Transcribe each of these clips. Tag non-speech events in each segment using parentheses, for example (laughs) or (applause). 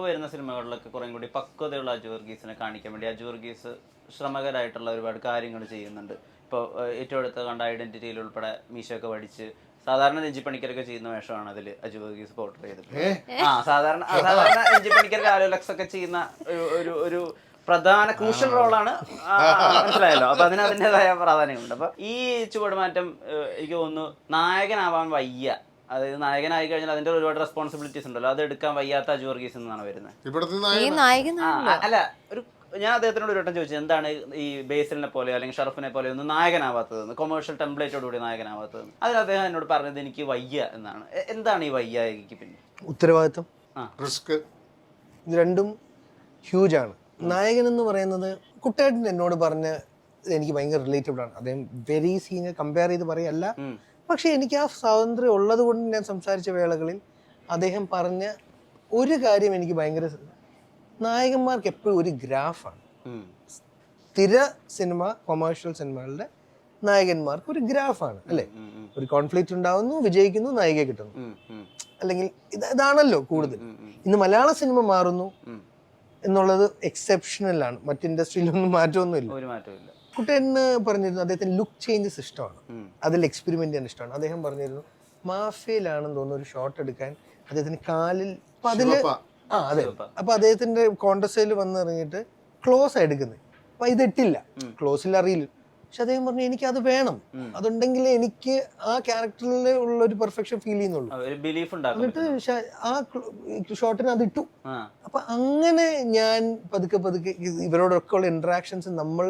ഇപ്പൊ വരുന്ന സിനിമകളിലൊക്കെ കുറേ കൂടി പക്വതയുള്ള അജു വർഗീസിനെ കാണിക്കാൻ വേണ്ടി അജു വർഗീസ് ശ്രമകരായിട്ടുള്ള ഒരുപാട് കാര്യങ്ങൾ ചെയ്യുന്നുണ്ട്. ഇപ്പോൾ ഏറ്റവും അടുത്ത് കണ്ട ഐഡന്റിറ്റിയിൽ ഉൾപ്പെടെ മീശയൊക്കെ പഠിച്ച് സാധാരണ രഞ്ജി പണിക്കരൊക്കെ ചെയ്യുന്ന വേഷമാണ് അതിൽ അജു വർഗീസ് പോർട്രേ ചെയ്തിട്ടുള്ളത്. ആ സാധാരണ സാധാരണ രഞ്ജി പണിക്കർ കാലോലക്സ് ഒക്കെ ചെയ്യുന്ന ഒരു ഒരു പ്രധാന ക്രൂഷ്യൽ റോളാണ് മനസ്സിലായല്ലോ? അപ്പൊ അതിന് അതിന്റെതായ പ്രാധാന്യമുണ്ട്. അപ്പൊ ഈ ചുവടുമാറ്റം എനിക്ക് തോന്നുന്നു നായകനാവാൻ വയ്യ അതായത് നായകനായി കഴിഞ്ഞാൽ അതിന്റെ ഒരുപാട് റെസ്പോൺസിബിലിറ്റീസ് ഉണ്ടല്ലോ. അത് എടുക്കാൻ വയ്യാത്ത അജു വർഗീസ് എന്നാണ് വരുന്നത്. അല്ല ഒരു ഞാൻ അദ്ദേഹത്തിനോട് ഒരു വട്ടം ചോദിച്ചത് എന്താണ് ഈ ബേസിലിനെ പോലെ അല്ലെങ്കിൽ ഷറഫിനെ പോലെ ഒന്നും നായകനാവാത്തതെന്ന് കൊമേഴ്ഷ്യൽ ടെംപ്ലേറ്റോടുകൂടി നായകനാവാത്തതെന്ന്. അതിൽ അദ്ദേഹം എന്നോട് പറഞ്ഞത് എനിക്ക് വയ്യ എന്നാണ്. എന്താണ് ഈ വയ്യ എനിക്ക് പിന്നെ ഉത്തരവാദിത്വം? റിസ്ക്. ഇത് രണ്ടും ഹ്യൂജ് ആണ്. നായകൻ എന്ന് പറയുന്നത് കുട്ടേട്ടൻ എന്നോട് പറഞ്ഞ എനിക്ക് ഭയങ്കര റിലേറ്റബിൾ ആണ്. അദ്ദേഹം വെരി സീനിയർ കമ്പയർ ചെയ്ത് പറയല്ല. പക്ഷേ എനിക്ക് ആ സ്വാതന്ത്ര്യം ഉള്ളത് കൊണ്ട് ഞാൻ സംസാരിച്ച വേളകളിൽ അദ്ദേഹം പറഞ്ഞ ഒരു കാര്യം എനിക്ക് ഭയങ്കര നായകന്മാർക്ക് എപ്പോഴും ഒരു ഗ്രാഫാണ്. സ്ഥിര സിനിമ കൊമേഴ്ഷ്യൽ സിനിമകളുടെ നായകന്മാർക്ക് ഒരു ഗ്രാഫാണ് അല്ലേ? ഒരു കോൺഫ്ലിക്റ്റ് ഉണ്ടാവുന്നു വിജയിക്കുന്നു നായികയെ കിട്ടുന്നു. അല്ലെങ്കിൽ ഇത് ഇതാണല്ലോ കൂടുതൽ. ഇന്ന് മലയാള സിനിമ മാറുന്നു. എന്നുള്ളത് എക്സെപ്ഷണൽ ആണ്. മറ്റ് ഇൻഡസ്ട്രിയിലൊന്നും മാറ്റമൊന്നുമില്ല. മാറ്റമില്ല പറഞ്ഞിരുന്നു അദ്ദേഹത്തിന് ലുക്ക് ചേഞ്ചസ് ഇഷ്ടമാണ്. അതിൽ എക്സ്പെരിമെന്റ് ചെയ്യാൻ ഇഷ്ടമാണ്. അദ്ദേഹം പറഞ്ഞിരുന്നു മാഫിയയിലാണെന്ന് തോന്നുന്നു ഒരു ഷോട്ട് എടുക്കാൻ അദ്ദേഹത്തിന് കാലിൽ അപ്പൊ അതിൽ. ആ അതെ. അപ്പൊ അദ്ദേഹത്തിന്റെ കോൺടസയിൽ വന്നിറങ്ങിയിട്ട് ക്ലോസ് ആ എടുക്കുന്നത് അപ്പൊ ഇത് ഇട്ടില്ല. ക്ലോസിൽ അറിയില്ല. പക്ഷെ അദ്ദേഹം പറഞ്ഞു എനിക്ക് അത് വേണം. അതുണ്ടെങ്കിൽ എനിക്ക് ആ ക്യാരക്ടറിൽ ഉള്ള ഒരു പെർഫെക്ഷൻ ഫീൽ ചെയ്യുന്നുള്ളൂ. എന്നിട്ട് ആ ഷോട്ടിന് അത് ഇട്ടു. അപ്പൊ അങ്ങനെ ഞാൻ പതുക്കെ പതുക്കെ ഇവരോടൊക്കെ ഉള്ള ഇന്ററാക്ഷൻസ് നമ്മൾ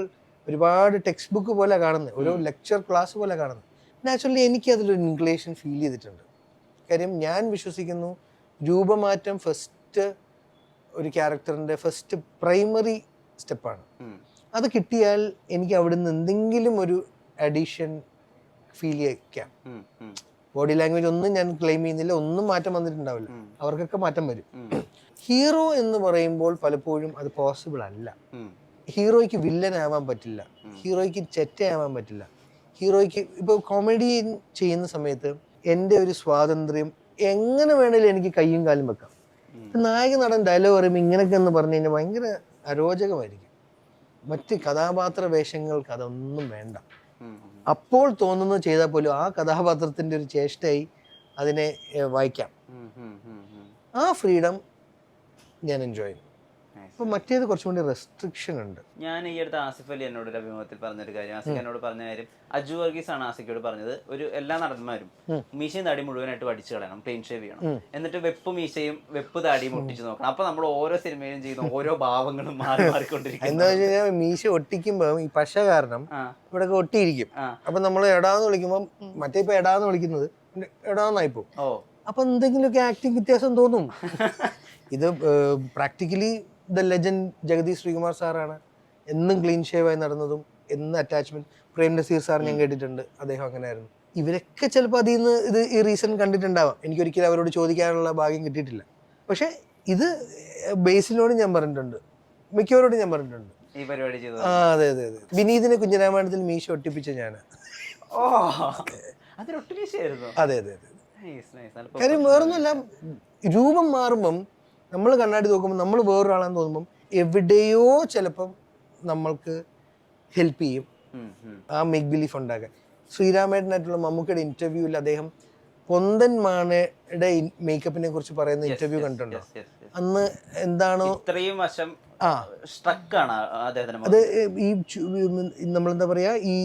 ഒരുപാട് ടെക്സ്റ്റ് ബുക്ക് പോലെ കാണുന്നത്. ഒരു ലെക്ചർ ക്ലാസ് പോലെ കാണുന്നത്. നാച്ചുറലി എനിക്ക് അതിലൊരു ഇൻക്ലേഷൻ ഫീൽ ചെയ്തിട്ടുണ്ട്. കാര്യം ഞാൻ വിശ്വസിക്കുന്നു രൂപമാറ്റം ഫസ്റ്റ് ഒരു ക്യാരക്ടറിന്റെ ഫസ്റ്റ് പ്രൈമറി സ്റ്റെപ്പാണ്. അത് കിട്ടിയാൽ എനിക്ക് അവിടുന്ന് എന്തെങ്കിലും ഒരു അഡീഷൻ ഫീൽ ചെയ്യിക്കാം ഉം, ബോഡി ലാംഗ്വേജ് ഒന്നും ഞാൻ ക്ലെയിം ചെയ്യുന്നില്ല ഒന്നും മാറ്റം വന്നിട്ടുണ്ടാവില്ല. അവർക്കൊക്കെ മാറ്റം വരും. ഹീറോ എന്ന് പറയുമ്പോൾ പലപ്പോഴും അത് പോസിബിൾ അല്ല. ഹീറോയ്ക്ക് വില്ലൻ ആവാൻ പറ്റില്ല. ഹീറോയ്ക്ക് ചെറ്റയാവാൻ പറ്റില്ല. ഹീറോയ്ക്ക് ഇപ്പോൾ കോമഡി ചെയ്യുന്ന സമയത്ത് എന്റെ ഒരു സ്വാതന്ത്ര്യം എങ്ങനെ വേണേലും എനിക്ക് കയ്യും കാലും വെക്കാം. നായക നടൻ ഡയലോഗ് പറയുമ്പോൾ ഇങ്ങനെയൊക്കെ എന്ന് പറഞ്ഞു കഴിഞ്ഞാൽ ഭയങ്കര അരോചകമായിരിക്കും. മറ്റ് കഥാപാത്ര വേഷങ്ങൾക്ക് അതൊന്നും വേണ്ട. അപ്പോൾ തോന്നുന്നത് ചെയ്താൽ പോലും ആ കഥാപാത്രത്തിന്റെ ഒരു ചേഷ്ടയായി അതിനെ വായിക്കാം. ആ ഫ്രീഡം ഞാൻ എൻജോയ് ചെയ്യും അപ്പോൾ മറ്റേത് കുറച്ചും കൂടി റെസ്ട്രിക്ഷൻ ഉണ്ട്. ഞാൻ ഈ അടുത്ത് ആസിഫ് അലി എന്നോട് ഒരു അഭിമുഖത്തിൽ പറഞ്ഞൊരു കാര്യം. ആസിഫ് എന്നോട് പറഞ്ഞ കാര്യം അജു വർഗീസ് ആണ് ആസിഫോട് പറഞ്ഞത്. ഒരു എല്ലാ നടന്മാരും മീശയും താടി മുഴുവനായിട്ട് പഠിച്ചു കളയണം ക്ലീൻ ഷേവ് ചെയ്യണം. എന്നിട്ട് വെപ്പ് മീശയും വെപ്പ് താടിയും ഒട്ടിച്ച് നോക്കണം. അപ്പൊ നമ്മൾ ഓരോ സിനിമയിലും ചെയ്യുന്ന ഓരോ ഭാവങ്ങളും മാറി മാറിക്കൊണ്ടിരിക്കും എന്താ വെച്ച് കഴിഞ്ഞാൽ മീശ ഒട്ടിക്കുമ്പോൾ ഈ പശ കാരണം ഇവിടെ ഒട്ടിയിരിക്കും. അപ്പൊ നമ്മൾ എടാന്ന് വിളിക്കുമ്പോൾ മറ്റേ ഇപ്പൊ എടാന്ന് വിളിക്കുന്നത് എടാന്നായി പോകും. അപ്പൊ എന്തെങ്കിലുമൊക്കെ ആക്ടിങ് വ്യത്യാസം തോന്നും. (laughs) ഇത് practically the legend Jagadish Sreekumar സാറാണ് എന്നും ക്ലീൻ ഷേവ് ആയി നടന്നതും എന്നും അറ്റാച്ച്മെന്റ് പ്രേം നസീർ സാർ ഞാൻ കേട്ടിട്ടുണ്ട്. അദ്ദേഹം അങ്ങനെ ആയിരുന്നു ഇവരൊക്കെ ചിലപ്പോൾ അതിൽ നിന്ന് ഇത് ഈ റീസൺ കണ്ടിട്ടുണ്ടാവാം. എനിക്കൊരിക്കലും അവരോട് ചോദിക്കാനുള്ള ഭാഗ്യം കിട്ടിയിട്ടില്ല. പക്ഷേ ഇത് ബേസിനോട് ഞാൻ പറഞ്ഞിട്ടുണ്ട്. മിക്കവരോട് ഞാൻ പറഞ്ഞിട്ടുണ്ട്. ഈ പരിപാടി ആ അതെ അതെ അതെ. വിനീതിനെ കുഞ്ഞരാമായണത്തിൽ മീശ ഒട്ടിപ്പിച്ച ഞാൻ ഓ അതൊരൊട്ടുമീശയായിരുന്നു അതെ അതെ അതെ കാര്യം വേറൊന്നുമല്ല രൂപം മാറുമ്പം നമ്മൾ കണ്ണാടി നോക്കുമ്പോൾ നമ്മൾ വേറൊരാളാന്ന് തോന്നുമ്പം എവിടെയോ ചിലപ്പം നമ്മൾക്ക് ഹെൽപ്പ് ചെയ്യും. ആ മേക്ക് ബിലീഫ് ഉണ്ടാക്കാൻ. ശ്രീരാമേട്ടനായിട്ടുള്ള മമ്മൂക്കയുടെ ഇന്റർവ്യൂവിൽ അദ്ദേഹം പൊന്തൻ മാണയുടെ മേക്കപ്പിനെ കുറിച്ച് പറയുന്ന ഇന്റർവ്യൂ കണ്ടിട്ടുണ്ടോ. അന്ന് എന്താണോ ഇത്രയും വശം ആ. അത് ഈ നമ്മൾ നമ്മളെന്താ പറയാ ഈ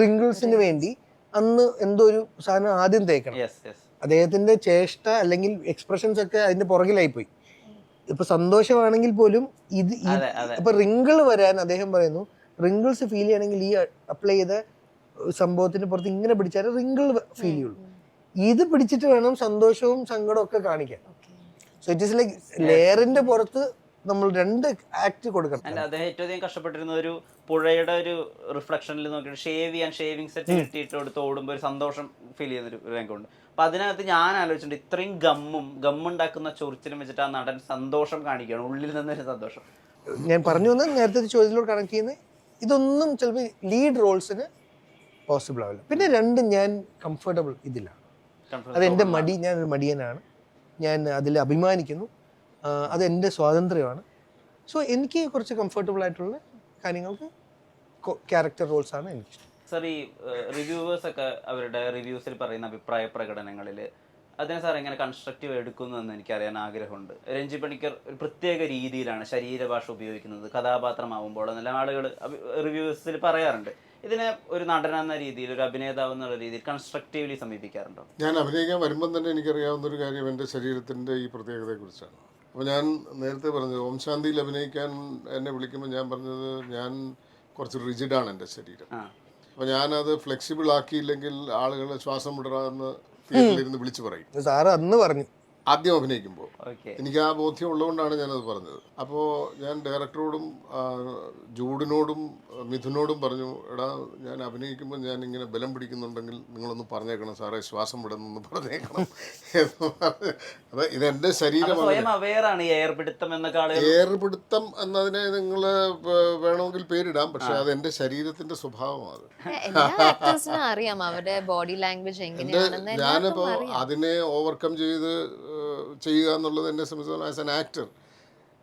റിങ്കിൾസിന് വേണ്ടി അന്ന് എന്തോ ഒരു സാധനം ആദ്യം തേക്കണം. അദ്ദേഹത്തിന്റെ ചേഷ്ട അല്ലെങ്കിൽ എക്സ്പ്രഷൻസ് ഒക്കെ അതിന്റെ പുറകിലായി പോയി ഇപ്പൊ സന്തോഷമാണെങ്കിൽ പോലും ഇത്. ഇപ്പൊ റിങ്കിൾ വരാൻ അദ്ദേഹം പറയുന്നു റിങ്കിൾസ് ഫീൽ ചെയ്യണമെങ്കിൽ ഈ അപ്ലൈ ചെയ്ത സംഭവത്തിന് പുറത്ത് ഇങ്ങനെ പിടിച്ചാൽ റിങ്കിൾ ഫീൽ ചെയ്യുള്ളൂ. ഇത് പിടിച്ചിട്ട് വേണം സന്തോഷവും സങ്കടവും ഒക്കെ കാണിക്കാൻ. സോ ഇറ്റ് ഇസ് ലൈക്ക് ലെയറിന്റെ പുറത്ത് നമ്മൾ രണ്ട് ആക്ട് കൊടുക്കണം. അല്ല അദ്ദേഹം ഏറ്റവും അധികം കഷ്ടപ്പെട്ടിരുന്ന ഒരു പുഴയുടെ ഒരു റിഫ്ലക്ഷനിൽ നോക്കിയിട്ട് ഷേവ് ചെയ്യാൻ ഷേവിങ് സെറ്റ് കിട്ടിയിട്ട് കൊടുത്ത് ഓടുമ്പോൾ ഒരു സന്തോഷം ഫീൽ ചെയ്യുന്ന ഒരു രംഗമുണ്ട്. അപ്പൊ അതിനകത്ത് ഞാൻ ആലോചിച്ചിട്ടുണ്ട് ഇത്രയും ഗമ്മും ഗമ്മുണ്ടാക്കുന്ന ചൊറിച്ചിലും വെച്ചിട്ട് ആ നടൻ സന്തോഷം കാണിക്കുകയാണ്. ഉള്ളിൽ നിന്നൊരു സന്തോഷം. ഞാൻ പറഞ്ഞു വന്നത് നേരത്തെ ചോദ്യത്തിലോട് കണക്ട് ചെയ്യുന്നത്. ഇതൊന്നും ചിലപ്പോൾ ലീഡ് റോൾസിന് പോസിബിൾ ആവില്ല. പിന്നെ രണ്ട് ഞാൻ കംഫർട്ടബിൾ ഇതിലാണ്. Comfort അത് എന്റെ മടി ഞാൻ ഒരു മടിയനാണ്. ഞാൻ അതിൽ അഭിമാനിക്കുന്നു. അത് എന്റെ സ്വാതന്ത്ര്യമാണ്. സോ എനിക്ക് കുറച്ച് കംഫർട്ടബിൾ ആയിട്ടുള്ള കാര്യങ്ങൾക്ക് ക്യാരക്ടർ റോൾസാണ് എനിക്കിഷ്ടം. സാർ ഈ റിവ്യൂവേഴ്സ് ഒക്കെ അവരുടെ റിവ്യൂസിൽ പറയുന്ന അഭിപ്രായ പ്രകടനങ്ങളിൽ അതിനെ സാർ എങ്ങനെ കൺസ്ട്രക്റ്റീവ് എടുക്കുന്നു എന്ന് എനിക്കറിയാൻ ആഗ്രഹമുണ്ട്. രഞ്ജി പണിക്കർ ഒരു പ്രത്യേക രീതിയിലാണ് ശരീരഭാഷ ഉപയോഗിക്കുന്നത് കഥാപാത്രമാവുമ്പോൾ എന്നെല്ലാം ആളുകൾ റിവ്യൂസിൽ പറയാറുണ്ട്. ഇതിനെ ഒരു നടൻ എന്ന രീതിയിൽ ഒരു അഭിനേതാവ് എന്നുള്ള രീതിയിൽ കൺസ്ട്രക്റ്റീവ്ലി സമീപിക്കാറുണ്ടോ? ഞാൻ അഭിനയിക്കാൻ വരുമ്പം തന്നെ എനിക്കറിയാവുന്ന ഒരു കാര്യം എന്റെ ശരീരത്തിന്റെ ഈ പ്രത്യേകതയെക്കുറിച്ചാണ്. അപ്പോൾ ഞാൻ നേരത്തെ പറഞ്ഞത് ഓം ശാന്തിയിൽ അഭിനയിക്കാൻ എന്നെ വിളിക്കുമ്പോൾ ഞാൻ പറഞ്ഞത് ഞാൻ കുറച്ച് റിജിഡാണ് എന്റെ ശരീരം. ആ. അപ്പോൾ ഞാനത് ഫ്ലെക്സിബിൾ ആക്കിയില്ലെങ്കിൽ ആളുകൾ ശ്വാസം വിടറാന്ന് വിളിച്ചു പറയും. സാറ് അന്ന് പറഞ്ഞു. ആദ്യം അഭിനയിക്കുമ്പോൾ. എനിക്ക് ആ ബോധ്യം ഉള്ളതുകൊണ്ടാണ് ഞാനത് പറഞ്ഞത്. അപ്പോൾ ഞാൻ ഡയറക്ടറോടും ജൂഡിനോടും മിഥുനോടും പറഞ്ഞു എടാ ഞാൻ അഭിനയിക്കുമ്പോൾ ഞാൻ ഇങ്ങനെ ബലം പിടിക്കുന്നുണ്ടെങ്കിൽ നിങ്ങളൊന്ന് പറഞ്ഞേക്കണം സാറേ ശ്വാസം വിടുന്നൊന്ന് പറഞ്ഞേക്കണം. (laughs) എന്ന് പറഞ്ഞ്. അത് ഇതെന്റെ ശരീരമാണ്. ഏർപിടുത്തം എന്നതിനെ നിങ്ങൾ വേണമെങ്കിൽ പേരിടാം. പക്ഷെ അത് എന്റെ ശരീരത്തിന്റെ സ്വഭാവമാണ് ഞാനിപ്പോ എല്ലാ ആക്ടേഴ്സിനും അറിയാം അവരുടെ ബോഡി ലാംഗ്വേജ് എങ്ങനെയാണെന്ന്. ഞാനിപ്പോൾ അറിയാം. അതിനെ ഓവർകം ചെയ്ത് ചെയ്യുക എന്നുള്ളത് എന്നെ സംബന്ധിച്ചാൽ ആസ് ആൻ ആക്ടർ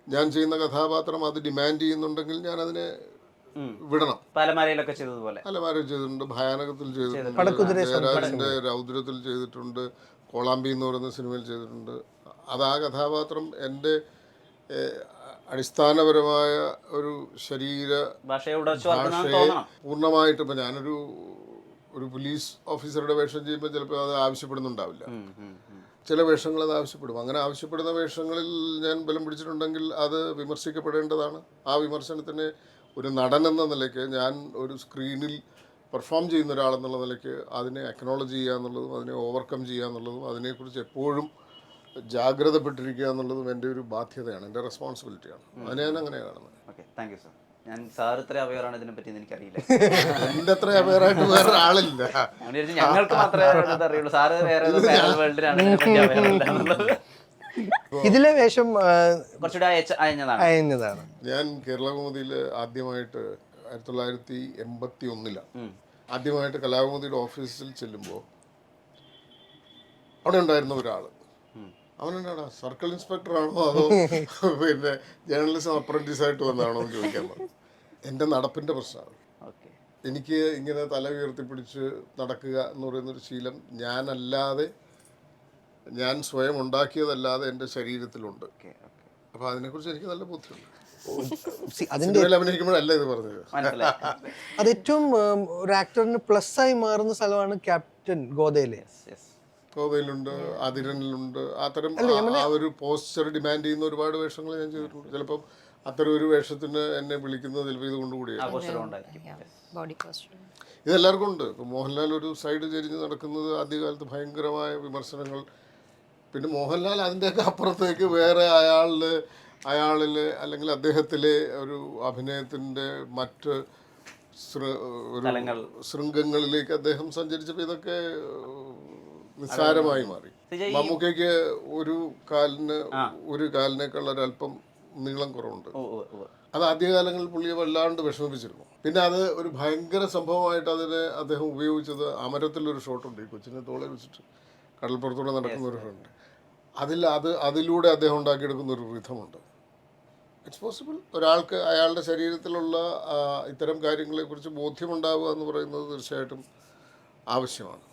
ഞാൻ ചെയ്യുന്ന കഥാപാത്രം അത് ഡിമാൻഡ് ചെയ്യുന്നുണ്ടെങ്കിൽ ഞാൻ അതിനെ വിടണം. പലമരയിലൊക്കെ ചെയ്തതുപോലെ. ചെയ്തിട്ടുണ്ട് ഭയാനകത്തിൽ ചെയ്തിട്ടുണ്ട് ജയരാജന്റെ രൗദ്രത്തിൽ ചെയ്തിട്ടുണ്ട് കോളാമ്പി എന്ന് പറയുന്ന സിനിമയിൽ ചെയ്തിട്ടുണ്ട്. അത് ആ കഥാപാത്രം എന്റെ അടിസ്ഥാനപരമായ ഒരു ശരീര ഭാഷയെ പൂർണമായിട്ട് ഇപ്പം ഞാനൊരു ഒരു പോലീസ് ഓഫീസറുടെ വേഷം ചെയ്യുമ്പോൾ ചിലപ്പോൾ അത് ആവശ്യപ്പെടുന്നുണ്ടാവില്ല. ചില വേഷങ്ങൾ അത് ആവശ്യപ്പെടും. അങ്ങനെ ആവശ്യപ്പെടുന്ന വേഷങ്ങളിൽ ഞാൻ ബലം പിടിച്ചിട്ടുണ്ടെങ്കിൽ അത് വിമർശിക്കപ്പെടേണ്ടതാണ്. ആ വിമർശനത്തിന് ഒരു നടൻ എന്ന നിലയ്ക്ക് ഞാൻ ഒരു സ്ക്രീനിൽ പെർഫോം ചെയ്യുന്ന ഒരാളെന്നുള്ള നിലയ്ക്ക് അതിനെ അക്നോളജ് ചെയ്യുക എന്നുള്ളതും അതിനെ ഓവർകം ചെയ്യുക എന്നുള്ളതും അതിനെക്കുറിച്ച് എപ്പോഴും ജാഗ്രതപ്പെട്ടിരിക്കുക എന്നുള്ളതും എന്റെ ഒരു ബാധ്യതയാണ് എന്റെ റെസ്പോൺസിബിലിറ്റിയാണ് അതിനെ ഞാൻ അങ്ങനെയാണ് കാണുന്നത്. ഓക്കെ താങ്ക് യു സാർ ഞാൻ സാർ ഇത്ര അവയറാണ് ഇതിനെ പറ്റി എനിക്കറിയില്ല. എന്റെ അത്ര അവയറായിട്ട് വേറെ ആളില്ല ഞാൻ വിചാരിച്ചു ഞങ്ങൾക്ക് മാത്രമേ ഇത് അറിയുള്ളൂ. സാറ് വേറെ വേൾഡിലാണ് ഇതിലെ വേഷം കുറച്ചുകൂടെ അയഞ്ഞതാണ്. അയഞ്ഞതാണ്. ഞാൻ കേരളകൗമുദിയിൽ ആദ്യമായിട്ട് ആയിരത്തി തൊള്ളായിരത്തി എൺപത്തി ഒന്നിലാണ് ആദ്യമായിട്ട് കലാകൗമുദിയുടെ ഓഫീസിൽ ചെല്ലുമ്പോൾ അവിടെ ഉണ്ടായിരുന്ന ഒരാൾ അവനെന്നാടാ? സർക്കിൾ ഇൻസ്പെക്ടറാണോ അതോ പിന്നെ ജേർണലിസം അപ്രന്റീസ് ആയിട്ട് വന്നാണോ എന്ന് ചോദിക്കാൻ നടപ്പിന്റെ എന്റെ നടപ്പിന്റെ പ്രശ്നമാണ്. എനിക്ക് ഇങ്ങനെ തല ഉയർത്തിപ്പിടിച്ച് നടക്കുക എന്ന് പറയുന്നൊരു ശീലം ഞാനല്ലാതെ ഞാൻ സ്വയം ഉണ്ടാക്കിയതല്ലാതെ എന്റെ ശരീരത്തിലുണ്ട്. അപ്പൊ അതിനെ അപ്പോൾ അതിനെക്കുറിച്ച് എനിക്ക് നല്ല ബുദ്ധിയുണ്ട് See, അതിന്റെ അത് ഏറ്റവും ഒരു ആക്ടറിന് പ്ലസ് ആയി മാറുന്ന സ്ഥലമാണ് ക്യാപ്റ്റൻ ഗോദയിലെ. യെസ് കോതയിലുണ്ട് അതിരനിലുണ്ട്. അത്തരം ആ- ഒരു പോസ്റ്റർ ഡിമാൻഡ് ചെയ്യുന്ന ഒരുപാട് വേഷങ്ങൾ ഞാൻ ചെയ്തിട്ടുണ്ട്. ചിലപ്പം അത്തരം ഒരു വേഷത്തിന് എന്നെ വിളിക്കുന്നത് ചിലപ്പോൾ ഇത് കൊണ്ടുകൂടിയാണ് ഇതെല്ലാവർക്കും ഉണ്ട്. മോഹൻലാൽ ഒരു സൈഡ് ചെരിഞ്ഞ് നടക്കുന്നത് ആദ്യകാലത്ത് ഭയങ്കരമായ വിമർശനങ്ങൾ. പിന്നെ മോഹൻലാൽ അതിന്റെയൊക്കെ അപ്പുറത്തേക്ക് വേറെ അയാളിൽ അയാളിൽ അല്ലെങ്കിൽ അദ്ദേഹത്തിലെ ഒരു അഭിനയത്തിന്റെ മറ്റ് ശൃ- ഒരു തലങ്ങൾ. ശൃംഗങ്ങളിലേക്ക് അദ്ദേഹം സഞ്ചരിച്ചപ്പോൾ ഇതൊക്കെ നിസ്സാരമായി മാറി. മമ്മൂക്കയ്ക്ക് ഒരു കാലിന് ഒരു കാലിനേക്കാൾ ഒരല്പം നീളം കുറവുണ്ട്. അത് ആദ്യകാലങ്ങളിൽ പുള്ളിയെ വല്ലാണ്ട് വിഷമിപ്പിച്ചിരുന്നു. പിന്നെ അത് ഒരു ഭയങ്കര സംഭവമായിട്ട് അതിനെ അദ്ദേഹം ഉപയോഗിച്ചത് അമരത്തിലൊരു ഷോട്ടുണ്ട്. ഈ കൊച്ചിനെ തോളെ വെച്ചിട്ട് കടൽപ്പുറത്തൂടെ നടക്കുന്ന ഒരു ഷോട്ടുണ്ട് അതിൽ അത് അതിലൂടെ അദ്ദേഹം ഉണ്ടാക്കിയെടുക്കുന്ന ഒരു റിഥമുണ്ട് ഇറ്റ്സ് പോസിബിൾ ഒരാൾക്ക് അയാളുടെ ശരീരത്തിലുള്ള ഇത്തരം കാര്യങ്ങളെക്കുറിച്ച് ബോധ്യമുണ്ടാവുക എന്ന് പറയുന്നത് തീർച്ചയായിട്ടും ആവശ്യമാണ്.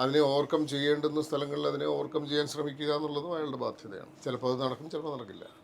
അതിനെ ഓവർകം ചെയ്യേണ്ടുന്ന സ്ഥലങ്ങളിൽ അതിനെ ഓവർകം ചെയ്യാൻ ശ്രമിക്കുക എന്നുള്ളതും അയാളുടെ ബാധ്യതയാണ്. ചിലപ്പോൾ അത് നടക്കും ചിലപ്പോൾ നടക്കില്ല.